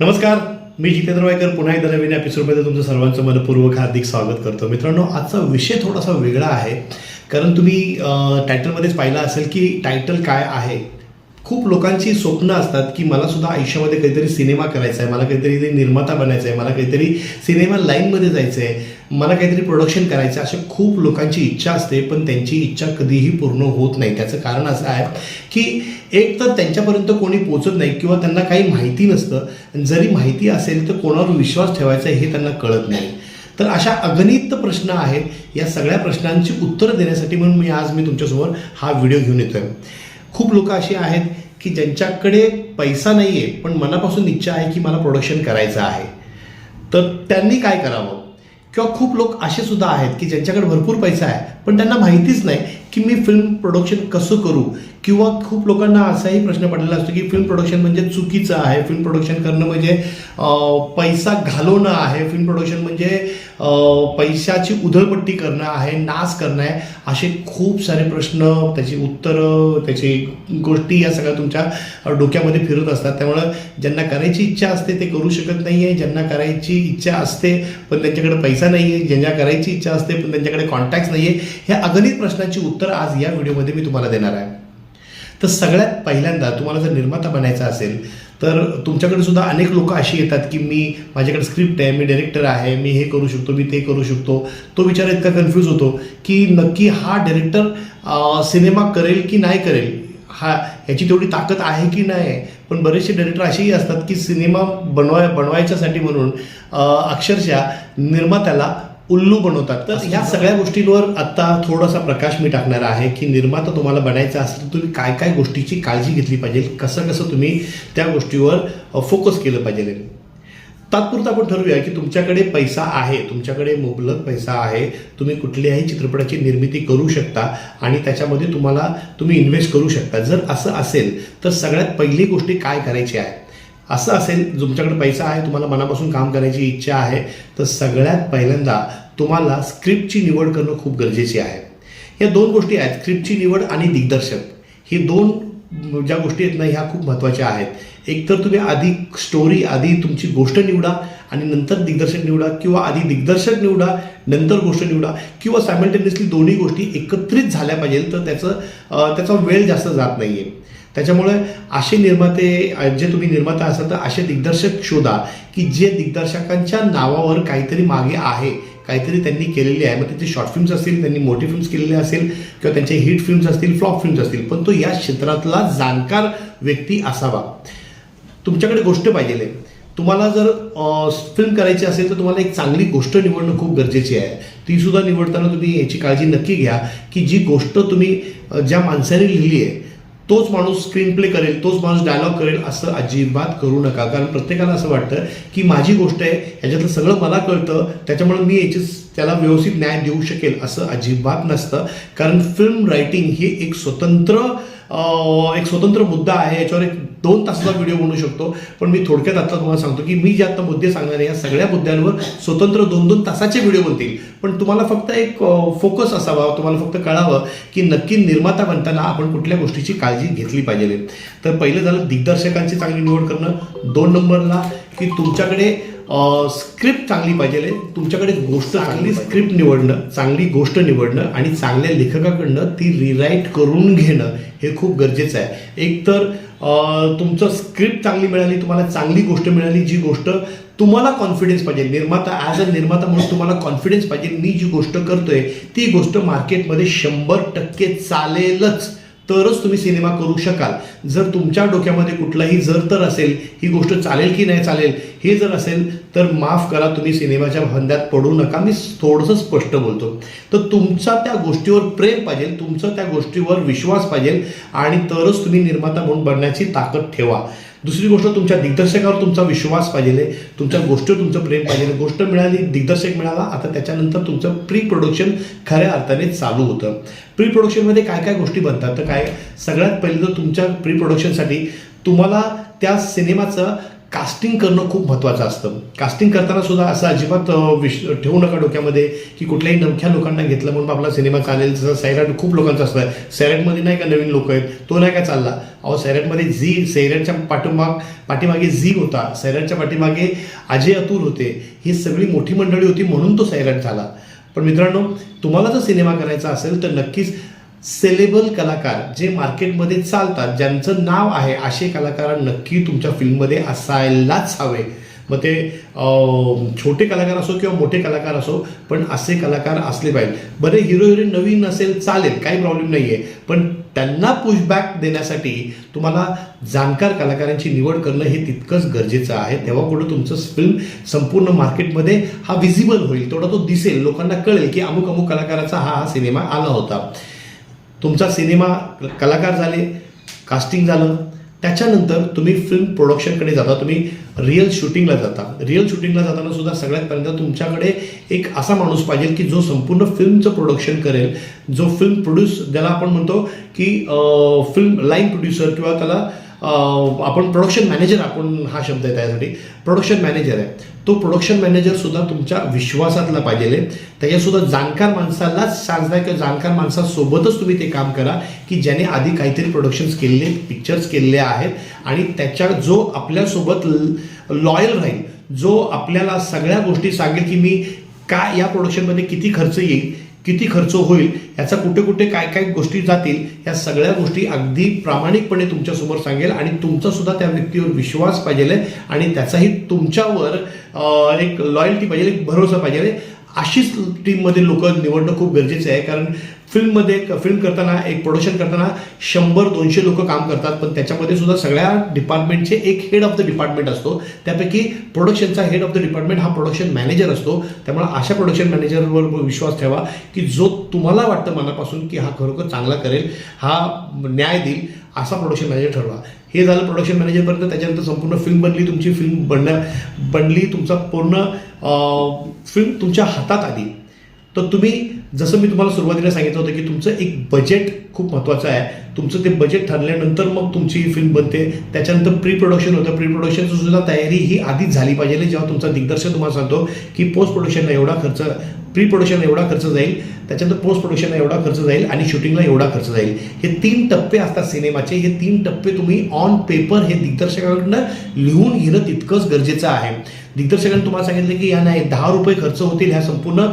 नमस्कार मी जितेंद्र वायकर. पुन्हा एकदा नवीन एपिसोडमध्ये तुमचं सर्वांचं मनपूर्वक हार्दिक स्वागत करतो. मित्रांनो आजचा विषय थोडासा वेगळा आहे. कारण तुम्ही टायटलमध्येच पाहिलं असेल की टायटल काय आहे खूप लोकांची स्वप्न असतात की मला सुद्धा आयुष्यामध्ये काहीतरी सिनेमा करायचा आहे मला काहीतरी ते निर्माता बनायचं आहे मला काहीतरी सिनेमा लाईनमध्ये जायचं आहे मला काहीतरी प्रोडक्शन करायचं आहे अशा खूप लोकांची इच्छा असते पण त्यांची इच्छा कधीही पूर्ण होत नाही. त्याचं कारण असं आहे की एक तर त्यांच्यापर्यंत कोणी पोचत नाही किंवा त्यांना काही माहिती नसतं. जरी माहिती असेल तर कोणावर विश्वास ठेवायचा आहे हे त्यांना कळत नाही. तर अशा अगणित प्रश्न आहेत. या सगळ्या प्रश्नांची उत्तरं देण्यासाठी म्हणून मी आज मी तुमच्यासमोर हा व्हिडिओ घेऊन येतो आहे खूप लोक अशी आहेत की ज्यांच्याकडे पैसा नाही आहे पण मनापासून इच्छा आहे की मला प्रोडक्शन करायचं आहे. तर त्यांनी काय करावं? किंवा खूप लोक असे सुद्धा आहेत की ज्यांच्याकडे भरपूर पैसा आहे पण त्यांना माहितीच नाही की मी फिल्म प्रोडक्शन कसं करू? किंवा खूप लोकांना असाही प्रश्न पडलेला असतो की फिल्म प्रोडक्शन म्हणजे चुकीचं आहे. फिल्म प्रोडक्शन करणं म्हणजे पैसा घालवणं आहे. फिल्म प्रोडक्शन म्हणजे पैशाची उधळपट्टी करणं आहे नाश करणं आहे असे खूप सारे प्रश्न त्याची उत्तरं त्याची गोष्टी या सगळ्या तुमच्या डोक्यामध्ये फिरत असतात. त्यामुळं ज्यांना करायची इच्छा असते ते करू शकत नाही आहे ज्यांना करायची इच्छा असते पण त्यांच्याकडे पैसा नाही आहे ज्यांना करायची इच्छा असते पण त्यांच्याकडे कॉन्टॅक्ट नाही आहे ह्या अगणित प्रश्नांची उत्तर आज या व्हिडिओमध्ये मी तुम्हाला देणार आहे. तर सगळ्यात पहिल्यांदा तुम्हाला जर निर्माता बनायचा असेल तर तुमच्याकडे सुद्धा अनेक लोक अशी येतात की मी माझ्याकडे स्क्रिप्ट आहे मी डायरेक्टर आहे मी हे करू शकतो मी ते करू शकतो. तो विचार इतका कन्फ्यूज होतो की नक्की हा डायरेक्टर सिनेमा करेल की नाही करेल? हा याची तेवढी ताकद आहे की नाही? पण बरेचसे डायरेक्टर असेही असतात की सिनेमा बनवाय बनवायच्यासाठी म्हणून अक्षरशः निर्मात्याला उल्लू बनवतात. तर ह्या सगळ्या गोष्टींवर आता थोडासा प्रकाश मी टाकणार आहे की निर्माता तुम्हाला बनायचा असेल तर तुम्ही काय काय गोष्टीची काळजी घेतली पाहिजे कसं कसं तुम्ही त्या गोष्टीवर फोकस केलं पाहिजे. तात्पुरतं आपण ठरवूया की तुमच्याकडे पैसा आहे तुमच्याकडे मुबलक पैसा आहे तुम्ही कुठल्याही चित्रपटाची निर्मिती करू शकता आणि त्याच्यामध्ये तुम्हाला तुम्ही इन्व्हेस्ट करू शकता. जर असं असेल तर सगळ्यात पहिली गोष्टी काय करायची आहे? असं असेल तुमच्याकडे पैसा आहे तुम्हाला मनापासून काम करायची इच्छा आहे तर सगळ्यात पहिल्यांदा तुम्हाला स्क्रिप्टची निवड करणं खूप गरजेची आहे. या दोन गोष्टी आहेत स्क्रिप्टची निवड आणि दिग्दर्शक ही दोन ज्या गोष्टी आहेत ना ह्या खूप महत्त्वाच्या आहेत. एक तर तुम्ही आधी स्टोरी आधी तुमची गोष्ट निवडा आणि नंतर दिग्दर्शक निवडा किंवा आधी दिग्दर्शक निवडा नंतर गोष्ट निवडा किंवा सायमल्टेनियसली दोन्ही गोष्टी एकत्रित झाल्या पाहिजेत तर त्याचं त्याचा वेळ जास्त जात नाही आहे त्याच्यामुळे असे निर्माते जे तुम्ही निर्माता असाल तर असे दिग्दर्शक शोधा की जे दिग्दर्शकांच्या नावावर काहीतरी मागे आहे काहीतरी त्यांनी केलेली आहे. मग त्यांचे शॉर्ट फिल्म्स असतील त्यांनी मोठी फिल्म्स केलेले असेल किंवा त्यांचे हिट फिल्म्स असतील फ्लॉप फिल्म्स असतील. पण तो या क्षेत्रातला जाणकार व्यक्ती असावा. तुमच्याकडे गोष्ट पाहिजे तुम्हाला जर फिल्म करायची असेल तर तुम्हाला एक चांगली गोष्ट निवडणं खूप गरजेची आहे. ती सुद्धा निवडताना तुम्ही याची काळजी नक्की घ्या की जी गोष्ट तुम्ही ज्या माणसाने लिहिली आहे तोच माणूस स्क्रीन प्ले करेल तोच माणूस डायलॉग करेल असं अजिबात करू नका. कारण प्रत्येकाला असं वाटतं की माझी गोष्ट आहे याच्यातलं सगळं मला कळतं त्याच्यामुळे मी याची त्याला व्यवस्थित न्याय देऊ शकेल असं अजिबात नसतं. कारण फिल्म रायटिंग ही एक स्वतंत्र एक स्वतंत्र मुद्दा आहे याच्यावर एक दोन तासाचा व्हिडिओ बनवू शकतो. पण मी थोडक्यात आता तुम्हाला सांगतो की मी जे आता मुद्दे सांगणार आहे या सगळ्या मुद्द्यांवर स्वतंत्र दोन दोन तासाचे व्हिडिओ बनतील. पण तुम्हाला फक्त एक फोकस असावा तुम्हाला फक्त कळावं की नक्की निर्माता बनताना आपण कुठल्या गोष्टीची काळजी घेतली पाहिजे. तर पहिलं झालं दिग्दर्शकांची चांगली निवड करणं. दोन नंबरला की तुमच्याकडे स्क्रिप्ट चांगली पाहिजे तुमच्याकडे गोष्ट चांगली स्क्रिप्ट निवडणं चांगली गोष्ट निवडणं आणि चांगल्या लेखकाकडनं ती रिराईट करून घेणं हे खूप गरजेचं आहे. एकतर तुमचं स्क्रिप्ट चांगली मिळाली तुम्हाला चांगली गोष्ट मिळाली जी गोष्ट तुम्हाला कॉन्फिडन्स पाहिजे. निर्माता ॲज अ निर्माता म्हणून तुम्हाला कॉन्फिडन्स पाहिजे. मी जी गोष्ट करतोय ती गोष्ट मार्केटमध्ये शंभर टक्के चालेलच. तरच तुम्ही सिनेमा करू शकाल. जर तुमच्या डोक्यामध्ये कुठलाही जर तर असेल ही गोष्ट चालेल की नाही चालेल हे जर असेल तर माफ करा तुम्ही सिनेमाच्या भांड्यात पडू नका. मी थोडंसं स्पष्ट बोलतो. तर तुमचा त्या गोष्टीवर प्रेम पाहिजे तुमचा त्या गोष्टीवर विश्वास पाहिजे आणि तरच तुम्ही निर्माता म्हणून बनण्याची ताकद ठेवा. दुसरी गोष्ट तुमच्या दिग्दर्शकावर तुमचा विश्वास पाहिजे तुमच्या गोष्टीवर तुमचं प्रेम पाहिजे. गोष्ट मिळाली दिग्दर्शक मिळाला आता त्याच्यानंतर तुमचं प्री प्रोडक्शन खऱ्या अर्थाने चालू होतं. प्री प्रोडक्शनमध्ये काय काय गोष्टी बनतात? तर काय सगळ्यात पहिलं तर तुमच्या प्री प्रोडक्शनसाठी तुम्हाला त्या सिनेमाचं कास्टिंग करणं खूप महत्त्वाचं असतं. कास्टिंग करताना सुद्धा असं अजिबात विश ठेवू नका डोक्यामध्ये की कुठल्याही नमख्या लोकांना घेतलं म्हणून आपला सिनेमा चालेल. जसं सैराट खूप लोकांचं असतं. सैराटमध्ये नाही का नवीन लोक आहेत? तो नाही का चालला? अहो सैराटमध्ये झी सैराटच्या पाठोमाग पाठीमागे झी होता. सैराटच्या पाठीमागे अजय अतुल होते. ही सगळी मोठी मंडळी होती म्हणून तो सैराट झाला. पण मित्रांनो तुम्हाला जर सिनेमा करायचा असेल तर नक्कीच सेलेबल कलाकार जे मार्केटमध्ये चालतात ज्यांचं नाव आहे असे कलाकार नक्की तुमच्या फिल्ममध्ये असायलाच हवे. मग ते छोटे कलाकार असो किंवा मोठे कलाकार असो पण असे कलाकार असले पाहिजे. बरे हिरो हिरोईन नवीन असेल चालेल काही प्रॉब्लेम नाही आहे पण त्यांना पुशबॅक देण्यासाठी तुम्हाला जाणकार कलाकारांची निवड करणं हे तितकंच गरजेचं आहे. तेव्हा कुठं तुमचं फिल्म संपूर्ण मार्केटमध्ये हा विजिबल होईल. तेवढा तो दिसेल. लोकांना कळेल की अमुक अमुक कलाकाराचा हा हा सिनेमा आला होता. तुमचा सिनेमा कलाकार झाले कास्टिंग झालं त्याच्यानंतर तुम्ही फिल्म प्रोडक्शनकडे जाता तुम्ही रिअल शूटिंगला जाता. रिअल शूटिंगला जाताना सुद्धा सगळ्यात पहिल्यांदा तुमच्याकडे एक असा माणूस पाहिजे की जो संपूर्ण फिल्मचं प्रोडक्शन करेल जो फिल्म प्रोड्यूस ज्याला आपण म्हणतो की फिल्म लाईन प्रोड्युसर किंवा त्याला आपण प्रोडक्शन मॅनेजर आपण हा शब्द आहे त्यासाठी. प्रोडक्शन मॅनेजर आहे. तो प्रोडक्शन मॅनेजर सुद्धा तुमच्या विश्वासातला पाहिजे त्याच्यासुद्धा जाणकार माणसालाच चान्स द्या किंवा जाणकार माणसासोबतच तुम्ही ते काम करा की ज्याने आधी काहीतरी प्रोडक्शन्स केलेले पिक्चर्स केलेले आहेत. आणि त्याच्या जो आपल्यासोबत लॉयल राहील जो आपल्याला सगळ्या गोष्टी सांगेल की मी काय या प्रोडक्शनमध्ये किती खर्च येईल किती खर्च होईल याचा कुठे कुठे काय काय गोष्टी जातील या सगळ्या गोष्टी अगदी प्रामाणिकपणे तुमच्यासमोर सांगेल आणि तुमचा सुद्धा त्या व्यक्तीवर विश्वास पाहिजे आणि त्याचाही तुमच्यावर एक लॉयल्टी पाहिजे एक भरोसा पाहिजे. अशीच टीममध्ये लोक निवडणं खूप गरजेचं आहे. कारण फिल्ममध्ये फिल्म करताना एक प्रोडक्शन करताना शंभर दोनशे लोक काम करतात. पण त्याच्यामध्ये सुद्धा सगळ्या डिपार्टमेंटचे एक हेड ऑफ द डिपार्टमेंट असतो. त्यापैकी प्रोडक्शनचा हेड ऑफ द डिपार्टमेंट हा प्रोडक्शन मॅनेजर असतो. त्यामुळे अशा प्रोडक्शन मॅनेजरवर विश्वास ठेवा की जो तुम्हाला वाटतं मनापासून की हा खरोखर चांगला करेल हा न्याय देईल असा प्रोडक्शन मॅनेजर ठरवा. हे झालं प्रोडक्शन मॅनेजरपर्यंत त्याच्यानंतर संपूर्ण फिल्म बनली तुमची. फिल्म बनण्या बनली तुमचा पूर्ण फिल्म तुमच्या हातात आली. तर तुम्ही जसं मी तुम्हाला सुरुवातीला सांगितलं होतं की तुमचं एक बजेट खूप महत्त्वाचं आहे. तुमचं ते बजेट ठरल्यानंतर मग तुमची फिल्म बनते. त्याच्यानंतर प्री प्रोडक्शन होतं. प्री प्रोडक्शनची सुद्धा तयारी ही आधीच झाली पाहिजे जेव्हा तुमचा दिग्दर्शक तुम्हाला सांगतो की पोस्ट प्रोडक्शनला एवढा खर्च प्री प्रोडक्शनला एवढा खर्च जाईल. त्याच्यानंतर पोस्ट प्रोडक्शनला एवढा खर्च जाईल आणि शूटिंगला एवढा खर्च जाईल. हे तीन टप्पे असतात सिनेमाचे. हे तीन टप्पे तुम्ही ऑन पेपर हे दिग्दर्शकाकडनं लिहून घेणं तितकंच गरजेचं आहे. दिग्दर्शकांनी तुम्हाला सांगितलं की या नाही दहा रुपये खर्च होतील ह्या संपूर्ण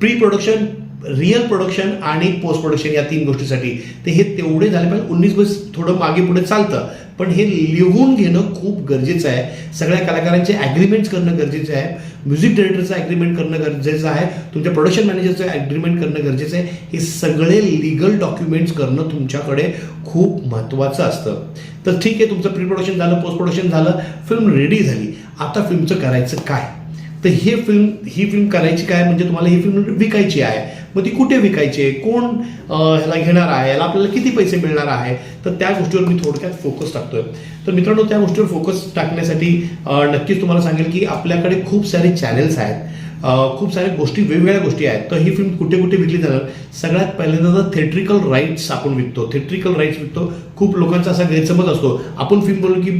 प्री प्रोडक्शन रिअल प्रोडक्शन आणि पोस्ट प्रोडक्शन या तीन गोष्टीसाठी. ते हे तेवढे झाले पाहिजे. उन्नीस बस थोडं मागे पुढे चालतं. पण हे लिहून घेणं खूप गरजेचं आहे. सगळ्या कलाकारांचे ॲग्रीमेंट्स करणं गरजेचं आहे. म्युझिक डिरेक्टरचं ॲग्रीमेंट करणं गरजेचं आहे. तुमच्या प्रोडक्शन मॅनेजरचं ॲग्रीमेंट करणं गरजेचं आहे. हे सगळे लिगल डॉक्युमेंट्स करणं तुमच्याकडे खूप महत्त्वाचं असतं. तर ठीक आहे तुमचं प्री प्रोडक्शन झालं पोस्ट प्रोडक्शन झालं. फिल्म रेडी झाली. आता फिल्मचं करायचं काय? तर हे फिल्म ही फिल्म करायची काय? म्हणजे तुम्हाला ही फिल्म विकायची आहे. मग ती कुठे विकायची आहे? कोण ह्याला घेणार आहे? याला आपल्याला किती पैसे मिळणार आहे? तर त्या गोष्टीवर मी थोडक्यात फोकस टाकतोय. तर मित्रांनो त्या गोष्टीवर फोकस टाकण्यासाठी नक्कीच तुम्हाला सांगेल की आपल्याकडे खूप सारे चॅनेल्स आहेत. खूप साऱ्या गोष्टी वेगवेगळ्या गोष्टी आहेत. तर ही फिल्म कुठे कुठे विकली जाणार? सगळ्यात पहिल्यांदा तर थेट्रिकल राईट्स आपण विकतो. थेट्रिकल राईट्स विकतो. खूप लोकांचा असा गैरसमज असतो. आपण फिल्म बोलू की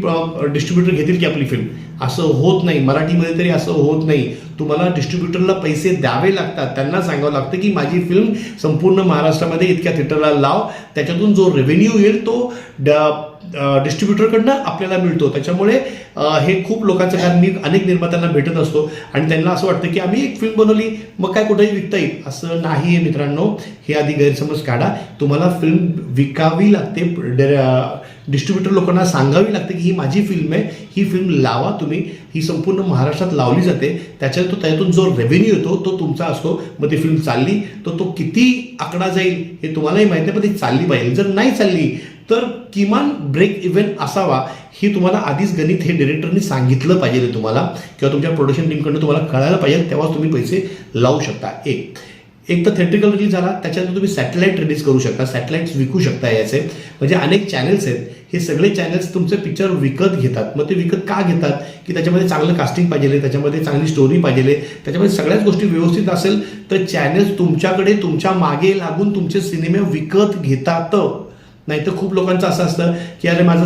डिस्ट्रीब्युटर घेतील की आपली फिल्म असं होत नाही. मराठीमध्ये तरी असं होत नाही. तुम्हाला डिस्ट्रीब्युटरला पैसे द्यावे लागतात. त्यांना सांगावं लागतं की माझी फिल्म संपूर्ण महाराष्ट्रामध्ये इतक्या थिएटरला लाव. त्याच्यातून जो रेव्हेन्यू येईल तो डिस्ट्रीब्युटरकडनं आपल्याला मिळतो. त्याच्यामुळे हे खूप लोकांचं कारण मी अनेक निर्मात्यांना भेटत असतो. आणि त्यांना असं वाटतं की आम्ही एक फिल्म बनवली मग काय कुठेही विकता येईल. असं नाही आहे मित्रांनो. हे आधी गैरसमज काढा. तुम्हाला फिल्म विकावी लागते. डिस्ट्रीब्युटर लोकांना सांगावी लागते की ही माझी फिल्म आहे. ही फिल्म लावा तुम्ही. ही संपूर्ण महाराष्ट्रात लावली जाते. त्याच्यात तो त्यातून जो रेव्हेन्यू येतो तो तुमचा असतो. मग ती फिल्म चालली तर तो किती आकडा जाईल हे तुम्हालाही माहिती आहे पण ती चालली पाहिजे. जर नाही चालली तर किमान ब्रेक इव्हन असावा ही तुम्हाला आधीच गणित हे डिरेक्टरनी सांगितलं पाहिजे तुम्हाला. किंवा तुमच्या प्रोडक्शन टीमकडनं तुम्हाला कळायला पाहिजे. तेव्हाच तुम्ही पैसे लावू शकता. एक. एक तर थेट्रिकल रिलीज झाला. त्याच्यानंतर तुम्ही सॅटेलाईट रिलीज करू शकता. सॅटेलाईट्स विकू शकता याचे. म्हणजे अनेक चॅनल्स आहेत. हे सगळे चॅनल्स तुमचे पिक्चर विकत घेतात. मग ते विकत का घेतात? की त्याच्यामध्ये चांगलं कास्टिंग पाहिजे त्याच्यामध्ये चांगली स्टोरी पाहिजे त्याच्यामध्ये सगळ्याच गोष्टी व्यवस्थित असेल तर चॅनल्स तुमच्याकडे तुमच्या मागे लागून तुमचे सिनेमे विकत घेतात. नाहीतर खूप लोकांचं असं असतं की अरे माझं